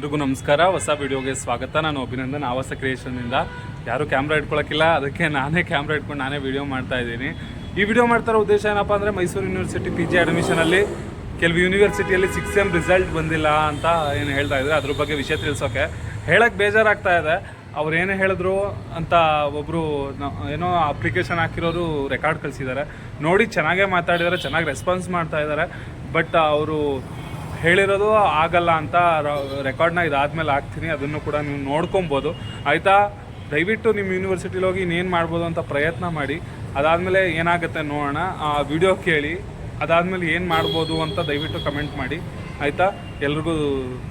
ಎಲ್ರಿಗೂ ನಮಸ್ಕಾರ. ಹೊಸ ವಿಡಿಯೋಗೆ ಸ್ವಾಗತ. ನಾನು ಅಭಿನಂದನ್. ಆವಾಸ ಕ್ರಿಯೇಷನ್ನಿಂದ ಯಾರು ಕ್ಯಾಮ್ರಾ ಇಟ್ಕೊಳಕ್ಕಿಲ್ಲ ಅದಕ್ಕೆ ನಾನೇ ಕ್ಯಾಮ್ರಾ ಇಟ್ಕೊಂಡು ನಾನೇ ವಿಡಿಯೋ ಮಾಡ್ತಾ ಇದ್ದೀನಿ. ಈ ವಿಡಿಯೋ ಮಾಡ್ತಾರೋ ಉದ್ದೇಶ ಏನಪ್ಪ ಅಂದರೆ ಮೈಸೂರು ಯೂನಿವರ್ಸಿಟಿ ಪಿ ಜಿ ಅಡ್ಮಿಷನಲ್ಲಿ ಕೆಲವು ಯೂನಿವರ್ಸಿಟಿಯಲ್ಲಿ ಸಿಕ್ಸ್ ಎಂ ರಿಸಲ್ಟ್ ಬಂದಿಲ್ಲ ಅಂತ ಏನು ಹೇಳ್ತಾ ಇದ್ದಾರೆ. ಅದ್ರ ಬಗ್ಗೆ ವಿಷಯ ತಿಳಿಸೋಕೆ. ಹೇಳಕ್ಕೆ ಬೇಜಾರಾಗ್ತಾ ಇದೆ. ಅವ್ರು ಏನೇ ಹೇಳಿದ್ರು ಅಂತ ಒಬ್ಬರು ಏನೋ ಅಪ್ಲಿಕೇಶನ್ ಹಾಕಿರೋರು ರೆಕಾರ್ಡ್ ಕಳಿಸಿದ್ದಾರೆ. ನೋಡಿ ಚೆನ್ನಾಗೇ ಮಾತಾಡಿದ್ದಾರೆ. ಚೆನ್ನಾಗಿ ರೆಸ್ಪಾನ್ಸ್ ಮಾಡ್ತಾ ಇದ್ದಾರೆ. ಬಟ್ ಅವರು ಹೇಳಿರೋದು ಆಗಲ್ಲ ಅಂತ ರೆಕಾರ್ಡ್ನ ಇದಾದ್ಮೇಲೆ ಹಾಕ್ತೀನಿ. ಅದನ್ನು ಕೂಡ ನೀವು ನೋಡ್ಕೊಬೋದು. ಆಯಿತಾ? ದಯವಿಟ್ಟು ನಿಮ್ಮ ಯೂನಿವರ್ಸಿಟಿಲಿ ಹೋಗಿ ಇನ್ನೇನು ಮಾಡ್ಬೋದು ಅಂತ ಪ್ರಯತ್ನ ಮಾಡಿ. ಅದಾದಮೇಲೆ ಏನಾಗುತ್ತೆ ನೋಡೋಣ. ಆ ವಿಡಿಯೋ ಕೇಳಿ. ಅದಾದಮೇಲೆ ಏನು ಮಾಡ್ಬೋದು ಅಂತ ದಯವಿಟ್ಟು ಕಮೆಂಟ್ ಮಾಡಿ. ಆಯಿತಾ? ಎಲ್ರಿಗೂ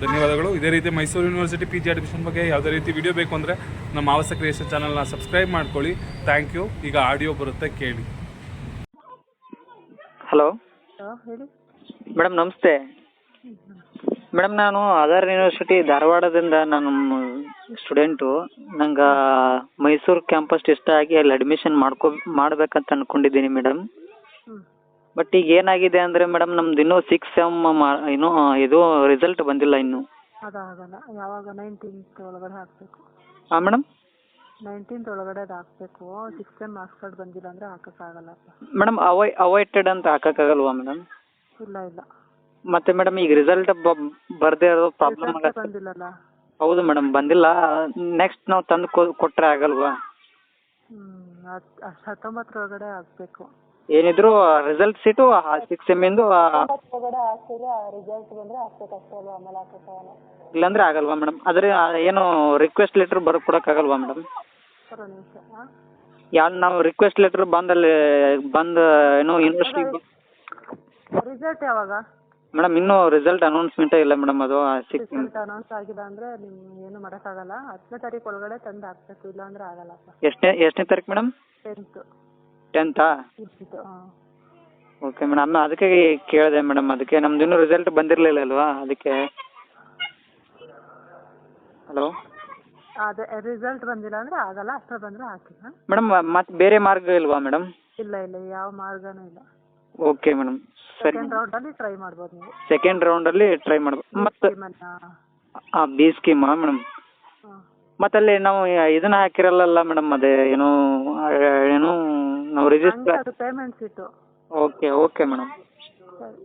ಧನ್ಯವಾದಗಳು. ಇದೇ ರೀತಿ Mysuru university P G admission ಬಗ್ಗೆ ಯಾವುದೇ ರೀತಿ ವಿಡಿಯೋ ಬೇಕು ಅಂದರೆ ನಮ್ಮ ಆವಾಸ ಕ್ರಿಯೇಷನ್ ಚಾನಲ್ನ ಸಬ್ಸ್ಕ್ರೈಬ್ ಮಾಡ್ಕೊಳ್ಳಿ. Thank you. ಈಗ ಆಡಿಯೋ ಬರುತ್ತೆ ಕೇಳಿ. ಹಲೋ? ಹಲೋ ಹೇಳಿ. ಮೇಡಮ್ ನಮಸ್ತೆ. ಮೇಡಮ್ ನಾನು ಆಧಾರ್ ಯೂನಿವರ್ಸಿಟಿ ಧಾರವಾಡದಿಂದ ನಾನು ಸ್ಟೂಡೆಂಟು. ನಂಗೆ ಮೈಸೂರು ಕ್ಯಾಂಪಸ್ ಇಷ್ಟ ಆಗಿ ಅಲ್ಲಿ ಅಡ್ಮಿಷನ್ ಮಾಡ್ಕೋ ಮಾಡ್ಬೇಕಂತ ಅನ್ಕೊಂಡಿದ್ದೀನಿ ಮೇಡಮ್. ಬಟ್ ಈಗ ಏನಾಗಿದೆ ಅಂದರೆ ಮೇಡಮ್ ನಮ್ದು ಇನ್ನೂ ಸಿಕ್ಸ್ ಸೆಮ್ ಮಾ ಇನ್ನೂ ಇದು ರಿಸಲ್ಟ್ ಬಂದಿಲ್ಲ ಇನ್ನೂ. ಅದಾಗಲ್ಲ ಯಾವಾಗ? ನೈನ್ಟೀನ್ತ್ ಒಳಗಡೆ ಹಾಕಬೇಕು. ಹಾಂ ಮೇಡಮ್? ನೈನ್ಟೀನ್ತ್ ಒಳಗಡೆ ಅದು ಹಾಕಬೇಕು. ಸಿಕ್ಸ್ ಸೆಮ್ ಮಾರ್ಕ್ಸ್ ಕಾರ್ಡ್ ಬಂದಿಲ್ಲ ಅಂದರೆ ಹಾಕೋಕ್ಕಾಗಲ್ಲ. ಮೇಡಮ್ ಅವೈ ಅವೈಟೆಡ್ ಅಂತ ಹಾಕೋಕ್ಕಾಗಲ್ವಾ ಮೇಡಮ್? ಇಲ್ಲ ಇಲ್ಲ. ಮತ್ತು ಮೇಡಮ್ ಈಗ ರಿಸಲ್ಟ್ ಬರದೇ ಇರೋ ಪ್ರಾಬ್ಲಮ್ ರಿಸಲ್ಟೇ ಆಗತ್ತೆ. ಬಂದಿಲ್ಲಲ್ಲ? ಹೌದು ಮೇಡಮ್ ಬಂದಿಲ್ಲ. ನೆಕ್ಸ್ಟ್ ನಾವು ತಂದು ಕೊಟ್ಟರೆ ಆಗಲ್ವಾ? ಹ್ಞೂ ಅದು ಅಷ್ಟು ಹತ್ತೊಂಬತ್ತರೊಳಗಡೆ ಹಾಕಬೇಕು ಏನಿದ್ರು ರಿಸಲ್ಟ್ ಸೀಟು ಸಿಕ್ಸ್ ಎಂ ಇಂದು ಒಳಗಡೆ ಹಾಕಿದ್ರೆ ರಿಸಲ್ಟ್ ಬಂದರೆ ಹಾಕ್ಬೇಕು ಅಷ್ಟೇ ಅಲ್ವಾ ಆಮೇಲೆ ಹಾಕೋಕ್ಕಾಗಲ್ಲ ಇಲ್ಲಾಂದ್ರೆ ಆಗಲ್ವಾ ಮೇಡಮ್ ಆದರೆ ಏನು ರಿಕ್ವೆಸ್ಟ್ ಲೆಟ್ರ್ ಕೊಡೋಕ್ಕಾಗಲ್ವಾ ಮೇಡಮ್ ಬರೋ ನಿಮಿಷ ಹಾಂ ಯಾವ ನಾವು ರಿಕ್ವೆಸ್ಟ್ ಲೆಟ್ರ್ ಬಂದಲ್ಲಿ ಬಂದು ಏನು ಯೂನಿವರ್ಸಿಟಿ ರಿಸಲ್ಟ್ ಯಾವಾಗ? ಮೇಡಮ್ ಇನ್ನೂ ರಿಸಲ್ಟ್ ಅನೌನ್ಸ್ಮೆಂಟ್ ಇಲ್ಲ ಮೇಡಮ್ ಅದು ಸಿಕ್ಸ್ ರಿಸಲ್ಟ್ ಅನೌನ್ಸ್ ಆಗಿಲ್ಲ ಅಂದ್ರೆ ನಿಮ್ಗೆ ಏನು ಮಾಡೋಕ್ಕಾಗಲ್ಲ ಹತ್ತನೇ ತಾರೀಕು ಒಳಗಡೆ ತಂದು ಹಾಕ್ಬೇಕು ಇಲ್ಲ ಆಗಲ್ಲ ಆಗಲ್ಲಪ್ಪ ಎಷ್ಟನೇ ಎಷ್ಟನೇ ತಾರೀಕು ಮೇಡಮ್? ಟೆಂತ್ ಟೆಂತಾ ಇರ್ತಿತ್ತು ಓಕೆ ಮೇಡಮ್ ಅದಕ್ಕೆ ಕೇಳಿದೆ ಮೇಡಮ್ ಅದಕ್ಕೆ ನಮ್ದು ಇನ್ನೂ ರಿಸಲ್ಟ್ ಬಂದಿರಲಿಲ್ಲ ಅಲ್ವಾ ಅದಕ್ಕೆ. ಹಲೋ ಅದೇ ರಿಸಲ್ಟ್ ಬಂದಿಲ್ಲ ಅಂದ್ರೆ ಆಗಲ್ಲ ಅಷ್ಟರ ಬಂದ್ರೆ ಹಾಕಿ ಹಾಂ. ಮೇಡಮ್ ಮತ್ತೆ ಬೇರೆ ಮಾರ್ಗ ಇಲ್ವಾ ಮೇಡಮ್? ಇಲ್ಲ ಇಲ್ಲ ಯಾವ ಮಾರ್ಗನೂ ಇಲ್ಲ. ಓಕೆ ಮೇಡಮ್ ಸರಿ ಸೆಕೆಂಡ್ ರೌಂಡಲ್ಲಿ ಟ್ರೈ ಮಾಡ್ಬೋದು ನೀವು. ಸೆಕೆಂಡ್ ರೌಂಡಲ್ಲಿ ಟ್ರೈ ಮಾಡ್ಬೋದು. ಮತ್ತೆ ಆ ಬಿ ಸ್ಕೀಮ್ ಮೇಡಮ್ ಮತ್ತಲ್ಲಿ ಮತ್ತೆ ಅಲ್ಲಿ ನಾವು ಇದನ್ನ ಹಾಕಿರಲ್ಲ ಮೇಡಮ್ ಅದೇ ಏನು ಏನು ನಾವು register payment seat okay okay madam ಸರಿ.